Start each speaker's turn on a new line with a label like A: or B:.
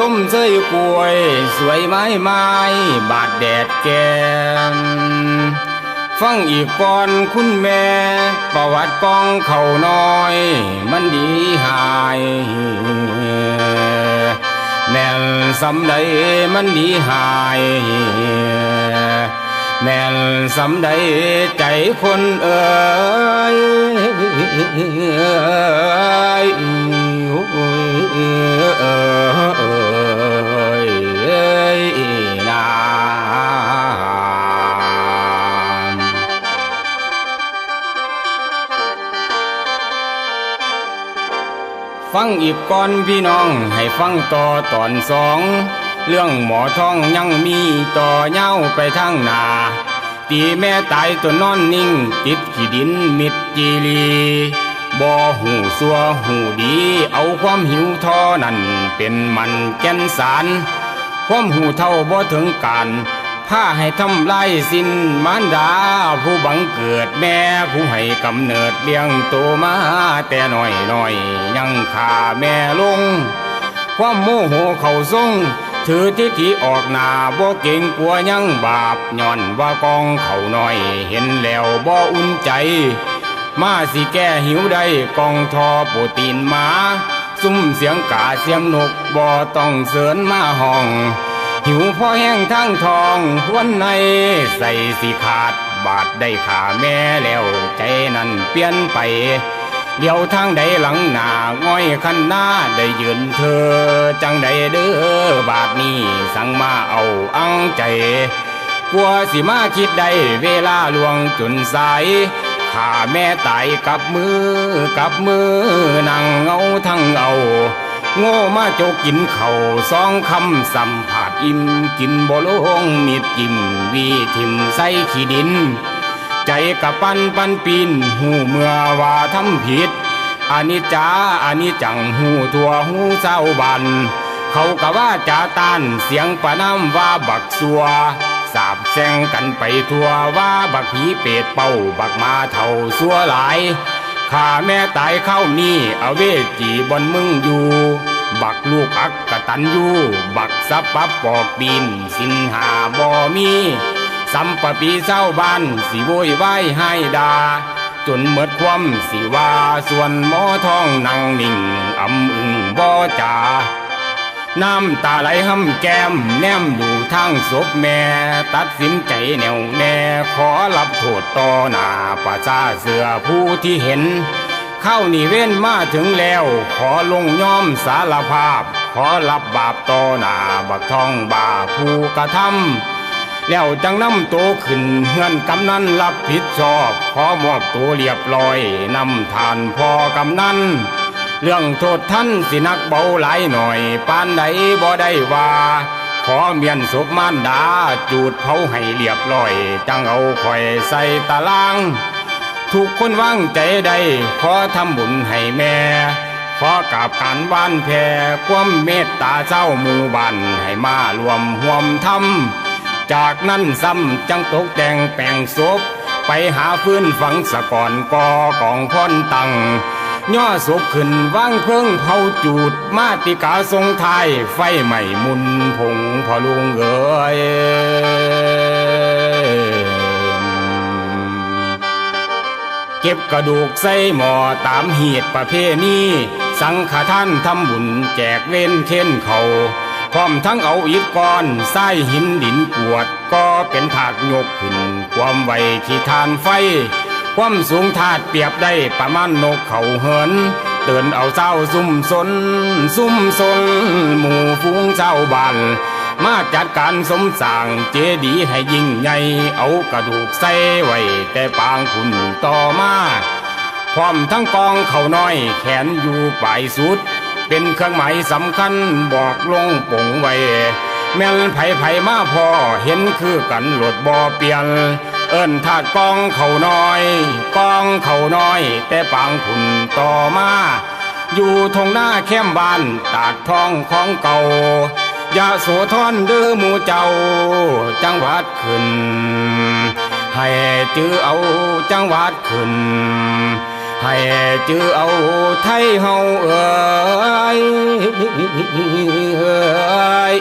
A: ลมเสยกล้วย สวยไม้ไม้บาดแดดแกมฟังอีกก่อนคุณแม่ ประวัติกองเขาน้อย มันดีหายแม่นสำใดมันดีหายแม่นสำใดใจคนเอ่ย ฟังอีกก่อนพี่น้องให้ฟังต่อตอนสอง เรื่องหมอท้องยังมีต่อเย้าไปทางนา ตีแม่ตายตัวนอนนิ่ง ติดขี้ดินมิดจีรีบ่หูสัวหูดี เอาความหิวท้อนั่นเป็นมันแก่นสาร ความหูเท่าบ่ถึงการ ผ้าให้ทำลายสิ้นมารดา ผู้บังเกิดแม่ผู้ให้กำเนิดเลี้ยงโตมาแต่หน้อยหน้อยยังขาแม่ลง ความโมโหเขาทรงถือทิฐิออกหนาบ่เก่งกลัวยังบาปย้อนว่ากองเขาหน้อย เห็นแล้วบ่อุ่นใจ มาสิแก้หิวได้กองทอโปรตีนหมา ซุ่มเสียงกาเสียงนกบ่ต้องเสินมาห้อง หิวพอแห้งทั้งทองวันในใส่สิขาดบาดได้ขาแม่แล้วใจนั้นเปลี่ยนไปเดี๋ยวทางใดหลังหน้าง้อยขันหน้าได้ยืนเธอ จังใดเด้อบาดนี้สั่งมาเอาอังใจกลัวสิมาคิดได้เวลาลวงจนสายข้าแม่ตายกับมือกับมือนั่งเอาทั้งเอา โง่มาโจกินเข่าสองคำสัมผัส อิ่มกินบ่ลงมีดจิ้มวีทิมใส่ขี้ดิน ใจกับปันปันปีนหูเมื่อว่าทำผิดอานิจจาอานิจจังหูทั่วหูเศร้าบัน เขากะว่าจาตานเสียงประนามว่าบักสัวสาบแซงกันไปทั่วว่าบักผีเปรตเป่าบักมาเท่าสัวหลายข้าแม่ตายเข้านี่เอาเวจีบนมึงอยู่ บักลูกอักกะตันยูบักสับปับปอกปีนสินหาบ่มีสัมปปีเศร้าบ้านสิโวยไวายให้ดา จนเมิดความสิว่าส่วนหมอทองนั่งนิ่งอำอึงบ่จาน้ำตาไหลห้ำแก้มแนมดูทางศพแม่ ตัดสินใจแนวแน่ ขอรับโทษต่อหน้าประชาเสือผู้ที่เห็น เข้านี่เว้นมาถึงแล้ว ขอลงยอมสารภาพ ขอรับบาปต่อหน้าบักทองบาผู้กระทำแล้วจังนำโตขึ้นเฮือนกำนันรับผิดชอบ ขอมอบตัวเรียบร้อยนำทานพอกำนันเรื่องโทษท่านสินักเบาหลายหน่อยปานใดบ่ได้ว่า ขอเมียนศพมารดาจูดเผาให้เรียบร้อย จังเอาข่อยใส่ตาราง ทุกคนวางใจได้ขอทำบุญให้แม่ ขอกราบการบ้านแพ่ความเมตตาเจ้าหมู่บ้านให้มารวมห่วมทำจากนั้นซ้ำจังตกแต่งแปลงศพไปหาพื้นฝังสะก่อนกอกองพ่นตังย่อศพขึ้นว่างเพิ่งเผาจูดมาติกาทรงไทยไฟใหม่มุนพงพอลุงเอ๋ย เก็บกระดูกใส่หมอตามเหตุประเพณีสังฆท่านทำบุญแจกเว้นเค้นเขาพร้อมทั้งเอาอิฐก้อนทรายหินดินกวด ก็เป็นถาดยกขึ้น ความไวที่ทานไฟ ความสูงถาดเปรียบได้ประมาณนกเขาเหินเตือนเอาเจ้าซุ่มสนซุ่มสนหมู่ฟูงเจ้าบาน มาจัดการสมสร้างเจดีย์ให้ยิ่งใหญ่เอากระดูกใส่ไว้แต่ปางคุณต่อมาพร้อมทั้งกองเขาน้อยแขนอยู่ปลายสุด เป็นเครื่องหมายสำคัญบอกลงปงไว้ แม่นไผไผมาพอเห็นคือกันหลดบ่เปลี่ยน เอิ้นถาดกองเขาน้อยกองเขาน้อย แต่ปางผุนต่อมา อยู่ทงหน้าแคมบ้านตาดทองของเก่า ยาโสธรเด้อหมูเจ้า จังหวัดขึ้น ให้จื้อเอาจังหวัดขึ้น ให้จื้อเอาไทยเฮาเอ้ยเอ้ย